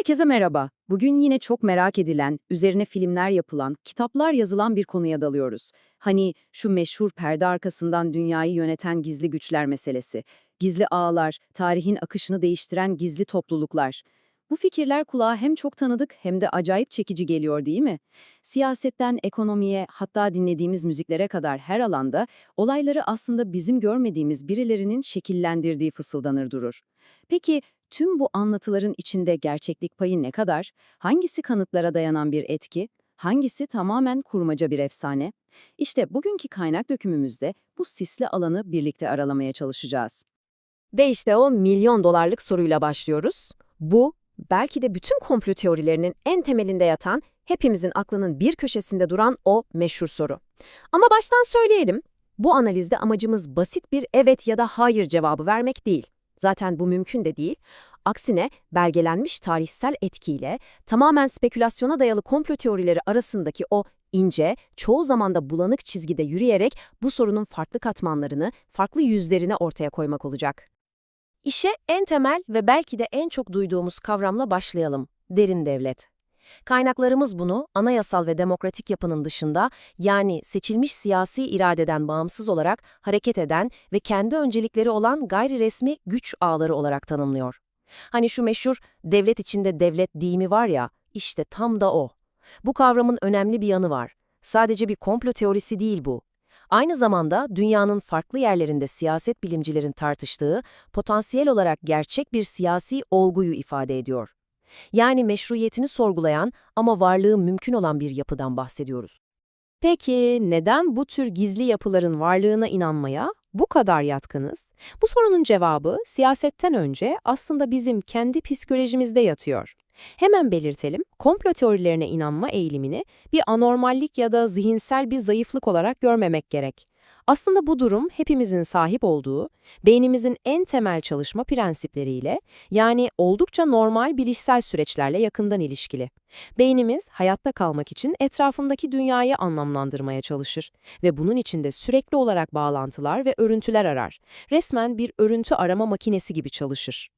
Herkese merhaba. Bugün yine çok merak edilen, üzerine filmler yapılan, kitaplar yazılan bir konuya dalıyoruz. Hani şu meşhur perde arkasından dünyayı yöneten gizli güçler meselesi. Gizli ağlar, tarihin akışını değiştiren gizli topluluklar. Bu fikirler kulağa hem çok tanıdık hem de acayip çekici geliyor değil mi? Siyasetten ekonomiye, hatta dinlediğimiz müziklere kadar her alanda olayları aslında bizim görmediğimiz birilerinin şekillendirdiği fısıldanır durur. Peki Tüm bu anlatıların içinde gerçeklik payı ne kadar? Hangisi kanıtlara dayanan bir etki? Hangisi tamamen kurmaca bir efsane? İşte bugünkü kaynak dökümümüzde bu sisli alanı birlikte aralamaya çalışacağız. Ve işte o milyon dolarlık soruyla başlıyoruz. Bu, belki de bütün komplo teorilerinin en temelinde yatan, hepimizin aklının bir köşesinde duran o meşhur soru. Ama baştan söyleyelim, bu analizde amacımız basit bir evet ya da hayır cevabı vermek değil. Zaten bu mümkün de değil. Aksine belgelenmiş tarihsel etkiyle tamamen spekülasyona dayalı komplo teorileri arasındaki o ince, çoğu zaman da bulanık çizgide yürüyerek bu sorunun farklı katmanlarını, farklı yüzlerini ortaya koymak olacak. İşe en temel ve belki de en çok duyduğumuz kavramla başlayalım. Derin devlet. Kaynaklarımız bunu anayasal ve demokratik yapının dışında yani seçilmiş siyasi iradeden bağımsız olarak hareket eden ve kendi öncelikleri olan gayri resmi güç ağları olarak tanımlıyor. Hani şu meşhur devlet içinde devlet deyimi var ya, işte tam da o. Bu kavramın önemli bir yanı var. Sadece bir komplo teorisi değil bu. Aynı zamanda dünyanın farklı yerlerinde siyaset bilimcilerin tartıştığı, potansiyel olarak gerçek bir siyasi olguyu ifade ediyor. Yani meşruiyetini sorgulayan ama varlığı mümkün olan bir yapıdan bahsediyoruz. Peki neden bu tür gizli yapıların varlığına inanmaya bu kadar yatkınız? Bu sorunun cevabı siyasetten önce aslında bizim kendi psikolojimizde yatıyor. Hemen belirtelim, komplo teorilerine inanma eğilimini bir anormallik ya da zihinsel bir zayıflık olarak görmemek gerek. Aslında bu durum hepimizin sahip olduğu, beynimizin en temel çalışma prensipleriyle, yani oldukça normal bilişsel süreçlerle yakından ilişkili. Beynimiz hayatta kalmak için etrafındaki dünyayı anlamlandırmaya çalışır ve bunun içinde sürekli olarak bağlantılar ve örüntüler arar. Resmen bir örüntü arama makinesi gibi çalışır.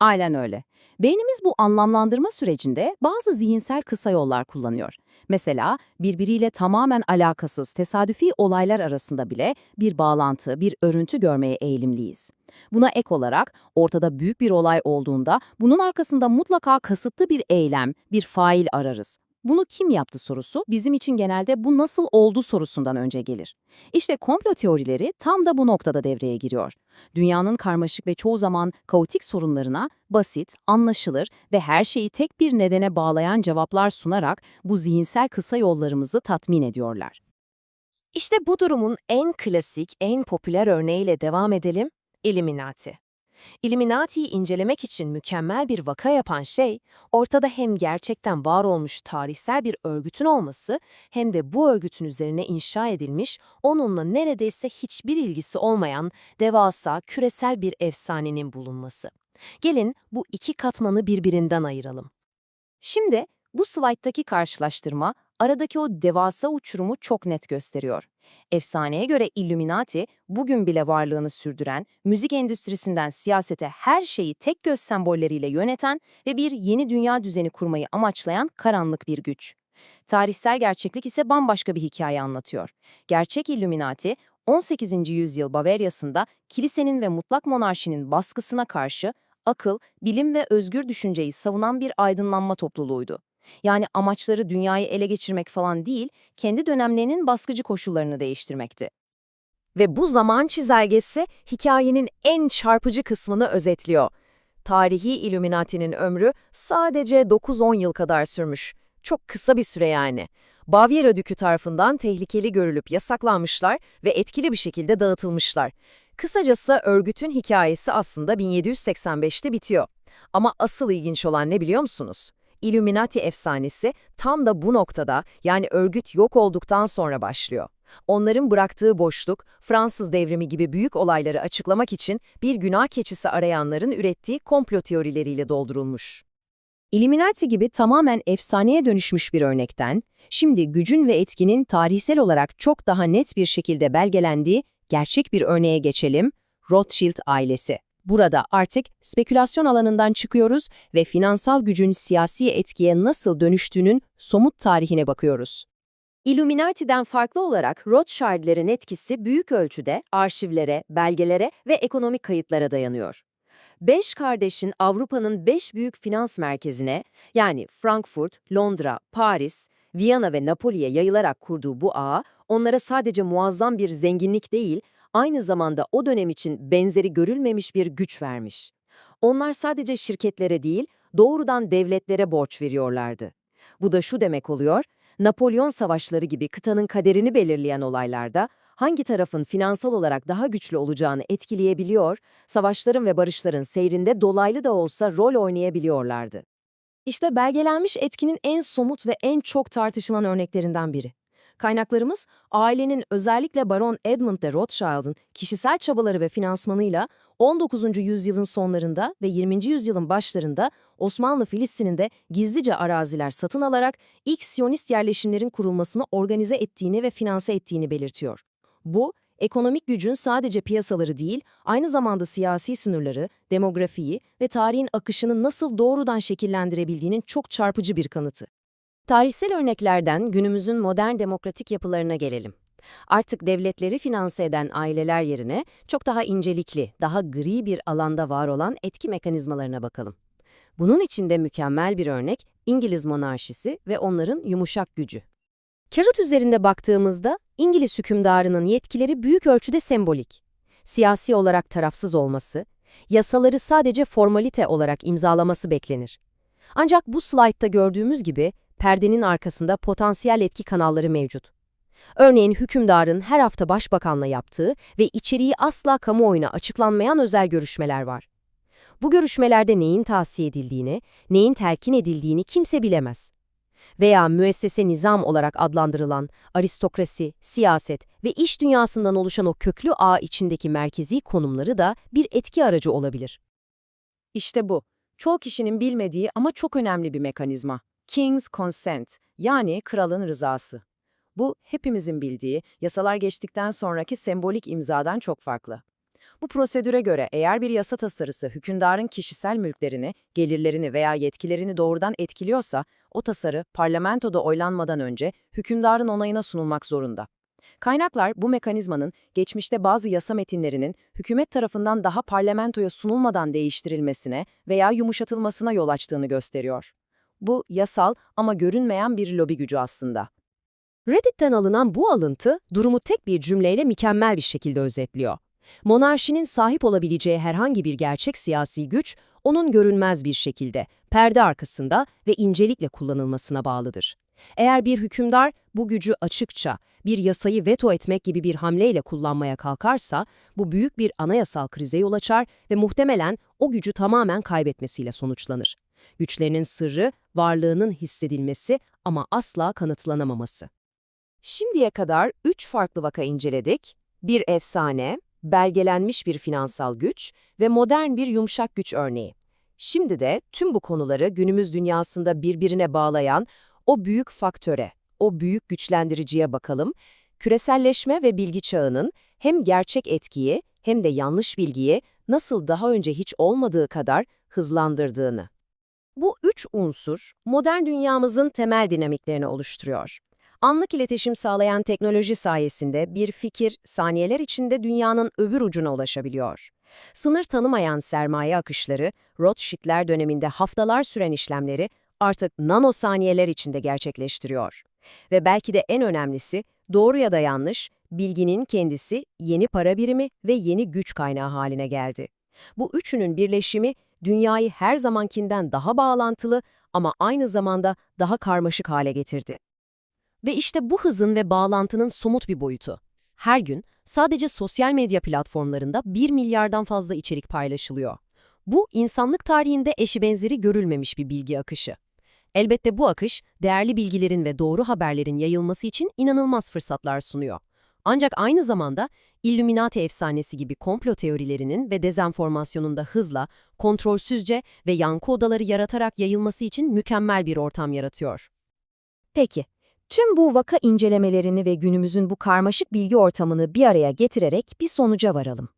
Aynen öyle. Beynimiz bu anlamlandırma sürecinde bazı zihinsel kısa yollar kullanıyor. Mesela birbiriyle tamamen alakasız tesadüfi olaylar arasında bile bir bağlantı, bir örüntü görmeye eğilimliyiz. Buna ek olarak ortada büyük bir olay olduğunda bunun arkasında mutlaka kasıtlı bir eylem, bir fail ararız. Bunu kim yaptı sorusu bizim için genelde bu nasıl oldu sorusundan önce gelir. İşte komplo teorileri tam da bu noktada devreye giriyor. Dünyanın karmaşık ve çoğu zaman kaotik sorunlarına basit, anlaşılır ve her şeyi tek bir nedene bağlayan cevaplar sunarak bu zihinsel kısa yollarımızı tatmin ediyorlar. İşte bu durumun en klasik, en popüler örneğiyle devam edelim, Illuminati. Illuminati'yi incelemek için mükemmel bir vaka yapan şey, ortada hem gerçekten var olmuş tarihsel bir örgütün olması hem de bu örgütün üzerine inşa edilmiş, onunla neredeyse hiçbir ilgisi olmayan devasa, küresel bir efsanenin bulunması. Gelin bu iki katmanı birbirinden ayıralım. Şimdi bu slayttaki karşılaştırma aradaki o devasa uçurumu çok net gösteriyor. Efsaneye göre Illuminati, bugün bile varlığını sürdüren, müzik endüstrisinden siyasete her şeyi tek göz sembolleriyle yöneten ve bir yeni dünya düzeni kurmayı amaçlayan karanlık bir güç. Tarihsel gerçeklik ise bambaşka bir hikaye anlatıyor. Gerçek Illuminati, 18. yüzyıl Bavarya'sında kilisenin ve mutlak monarşinin baskısına karşı akıl, bilim ve özgür düşünceyi savunan bir aydınlanma topluluğuydu. Yani amaçları dünyayı ele geçirmek falan değil, kendi dönemlerinin baskıcı koşullarını değiştirmekti. Ve bu zaman çizelgesi hikayenin en çarpıcı kısmını özetliyor. Tarihi Illuminati'nin ömrü sadece 9-10 yıl kadar sürmüş. Çok kısa bir süre yani. Bavyera Dükü tarafından tehlikeli görülüp yasaklanmışlar ve etkili bir şekilde dağıtılmışlar. Kısacası örgütün hikayesi aslında 1785'te bitiyor. Ama asıl ilginç olan ne biliyor musunuz? Illuminati efsanesi tam da bu noktada yani örgüt yok olduktan sonra başlıyor. Onların bıraktığı boşluk, Fransız devrimi gibi büyük olayları açıklamak için bir günah keçisi arayanların ürettiği komplo teorileriyle doldurulmuş. Illuminati gibi tamamen efsaneye dönüşmüş bir örnekten, şimdi gücün ve etkinin tarihsel olarak çok daha net bir şekilde belgelendiği gerçek bir örneğe geçelim, Rothschild ailesi. Burada artık spekülasyon alanından çıkıyoruz ve finansal gücün siyasi etkiye nasıl dönüştüğünün somut tarihine bakıyoruz. Illuminati'den farklı olarak Rothschild'lerin etkisi büyük ölçüde arşivlere, belgelere ve ekonomik kayıtlara dayanıyor. Beş kardeşin Avrupa'nın beş büyük finans merkezine yani Frankfurt, Londra, Paris, Viyana ve Napoli'ye yayılarak kurduğu bu ağ, onlara sadece muazzam bir zenginlik değil, aynı zamanda o dönem için benzeri görülmemiş bir güç vermiş. Onlar sadece şirketlere değil, doğrudan devletlere borç veriyorlardı. Bu da şu demek oluyor, Napolyon savaşları gibi kıtanın kaderini belirleyen olaylarda hangi tarafın finansal olarak daha güçlü olacağını etkileyebiliyor, savaşların ve barışların seyrinde dolaylı da olsa rol oynayabiliyorlardı. İşte belgelenmiş etkinin en somut ve en çok tartışılan örneklerinden biri. Kaynaklarımız, ailenin özellikle Baron Edmund de Rothschild'ın kişisel çabaları ve finansmanıyla 19. yüzyılın sonlarında ve 20. yüzyılın başlarında Osmanlı Filistin'inde gizlice araziler satın alarak ilk Siyonist yerleşimlerin kurulmasını organize ettiğini ve finanse ettiğini belirtiyor. Bu, ekonomik gücün sadece piyasaları değil, aynı zamanda siyasi sınırları, demografiyi ve tarihin akışını nasıl doğrudan şekillendirebildiğinin çok çarpıcı bir kanıtı. Tarihsel örneklerden günümüzün modern demokratik yapılarına gelelim. Artık devletleri finanse eden aileler yerine çok daha incelikli, daha gri bir alanda var olan etki mekanizmalarına bakalım. Bunun içinde mükemmel bir örnek İngiliz monarşisi ve onların yumuşak gücü. Kağıt üzerinde baktığımızda İngiliz hükümdarının yetkileri büyük ölçüde sembolik. Siyasi olarak tarafsız olması, yasaları sadece formalite olarak imzalaması beklenir. Ancak bu slaytta gördüğümüz gibi perdenin arkasında potansiyel etki kanalları mevcut. Örneğin hükümdarın her hafta başbakanla yaptığı ve içeriği asla kamuoyuna açıklanmayan özel görüşmeler var. Bu görüşmelerde neyin tavsiye edildiğini, neyin telkin edildiğini kimse bilemez. Veya müessese nizam olarak adlandırılan aristokrasi, siyaset ve iş dünyasından oluşan o köklü ağ içindeki merkezi konumları da bir etki aracı olabilir. İşte bu. Çoğu kişinin bilmediği ama çok önemli bir mekanizma. King's Consent, yani kralın rızası. Bu, hepimizin bildiği, yasalar geçtikten sonraki sembolik imzadan çok farklı. Bu prosedüre göre eğer bir yasa tasarısı hükümdarın kişisel mülklerini, gelirlerini veya yetkilerini doğrudan etkiliyorsa, o tasarı parlamentoda oylanmadan önce hükümdarın onayına sunulmak zorunda. Kaynaklar bu mekanizmanın geçmişte bazı yasa metinlerinin hükümet tarafından daha parlamentoya sunulmadan değiştirilmesine veya yumuşatılmasına yol açtığını gösteriyor. Bu yasal ama görünmeyen bir lobi gücü aslında. Reddit'ten alınan bu alıntı durumu tek bir cümleyle mükemmel bir şekilde özetliyor. Monarşinin sahip olabileceği herhangi bir gerçek siyasi güç, onun görünmez bir şekilde, perde arkasında ve incelikle kullanılmasına bağlıdır. Eğer bir hükümdar bu gücü açıkça, bir yasayı veto etmek gibi bir hamleyle kullanmaya kalkarsa, bu büyük bir anayasal krize yol açar ve muhtemelen o gücü tamamen kaybetmesiyle sonuçlanır. Güçlerinin sırrı, varlığının hissedilmesi ama asla kanıtlanamaması. Şimdiye kadar üç farklı vaka inceledik. Bir efsane, belgelenmiş bir finansal güç ve modern bir yumuşak güç örneği. Şimdi de tüm bu konuları günümüz dünyasında birbirine bağlayan o büyük faktöre, o büyük güçlendiriciye bakalım. Küreselleşme ve bilgi çağının hem gerçek etkiyi hem de yanlış bilgiyi nasıl daha önce hiç olmadığı kadar hızlandırdığını. Bu üç unsur modern dünyamızın temel dinamiklerini oluşturuyor. Anlık iletişim sağlayan teknoloji sayesinde bir fikir saniyeler içinde dünyanın öbür ucuna ulaşabiliyor. Sınır tanımayan sermaye akışları, Rothschild'ler döneminde haftalar süren işlemleri artık nanosaniyeler içinde gerçekleştiriyor. Ve belki de en önemlisi, doğru ya da yanlış, bilginin kendisi yeni para birimi ve yeni güç kaynağı haline geldi. Bu üçünün birleşimi dünyayı her zamankinden daha bağlantılı ama aynı zamanda daha karmaşık hale getirdi. Ve işte bu hızın ve bağlantının somut bir boyutu. Her gün sadece sosyal medya platformlarında 1 milyardan fazla içerik paylaşılıyor. Bu, insanlık tarihinde eşi benzeri görülmemiş bir bilgi akışı. Elbette bu akış, değerli bilgilerin ve doğru haberlerin yayılması için inanılmaz fırsatlar sunuyor. Ancak aynı zamanda Illuminati efsanesi gibi komplo teorilerinin ve dezenformasyonun da hızla, kontrolsüzce ve yankı odaları yaratarak yayılması için mükemmel bir ortam yaratıyor. Peki, tüm bu vaka incelemelerini ve günümüzün bu karmaşık bilgi ortamını bir araya getirerek bir sonuca varalım.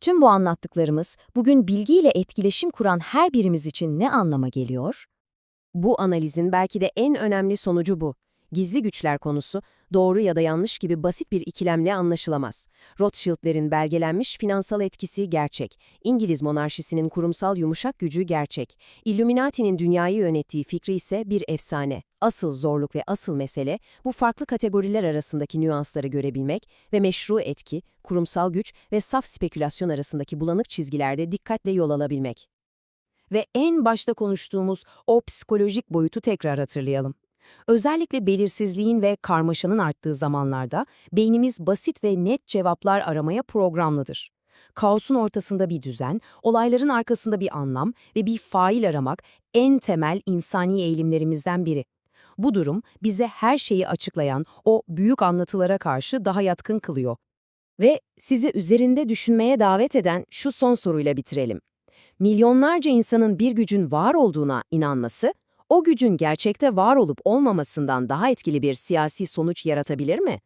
Tüm bu anlattıklarımız bugün bilgiyle etkileşim kuran her birimiz için ne anlama geliyor? Bu analizin belki de en önemli sonucu bu. Gizli güçler konusu, doğru ya da yanlış gibi basit bir ikilemle anlaşılamaz. Rothschild'lerin belgelenmiş finansal etkisi gerçek. İngiliz monarşisinin kurumsal yumuşak gücü gerçek. Illuminati'nin dünyayı yönettiği fikri ise bir efsane. Asıl zorluk ve asıl mesele, bu farklı kategoriler arasındaki nüansları görebilmek ve meşru etki, kurumsal güç ve saf spekülasyon arasındaki bulanık çizgilerde dikkatle yol alabilmek. Ve en başta konuştuğumuz o psikolojik boyutu tekrar hatırlayalım. Özellikle belirsizliğin ve karmaşanın arttığı zamanlarda beynimiz basit ve net cevaplar aramaya programlıdır. Kaosun ortasında bir düzen, olayların arkasında bir anlam ve bir fail aramak en temel insani eğilimlerimizden biri. Bu durum bize her şeyi açıklayan o büyük anlatılara karşı daha yatkın kılıyor. Ve sizi üzerinde düşünmeye davet eden şu son soruyla bitirelim. Milyonlarca insanın bir gücün var olduğuna inanması, o gücün gerçekte var olup olmamasından daha etkili bir siyasi sonuç yaratabilir mi?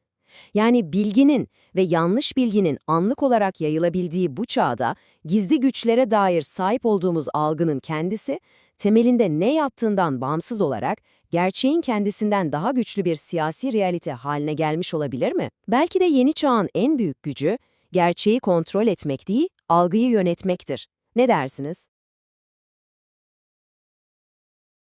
Yani bilginin ve yanlış bilginin anlık olarak yayılabildiği bu çağda gizli güçlere dair sahip olduğumuz algının kendisi, temelinde ne yattığından bağımsız olarak gerçeğin kendisinden daha güçlü bir siyasi realite haline gelmiş olabilir mi? Belki de yeni çağın en büyük gücü, gerçeği kontrol etmek değil, algıyı yönetmektir. Ne dersiniz?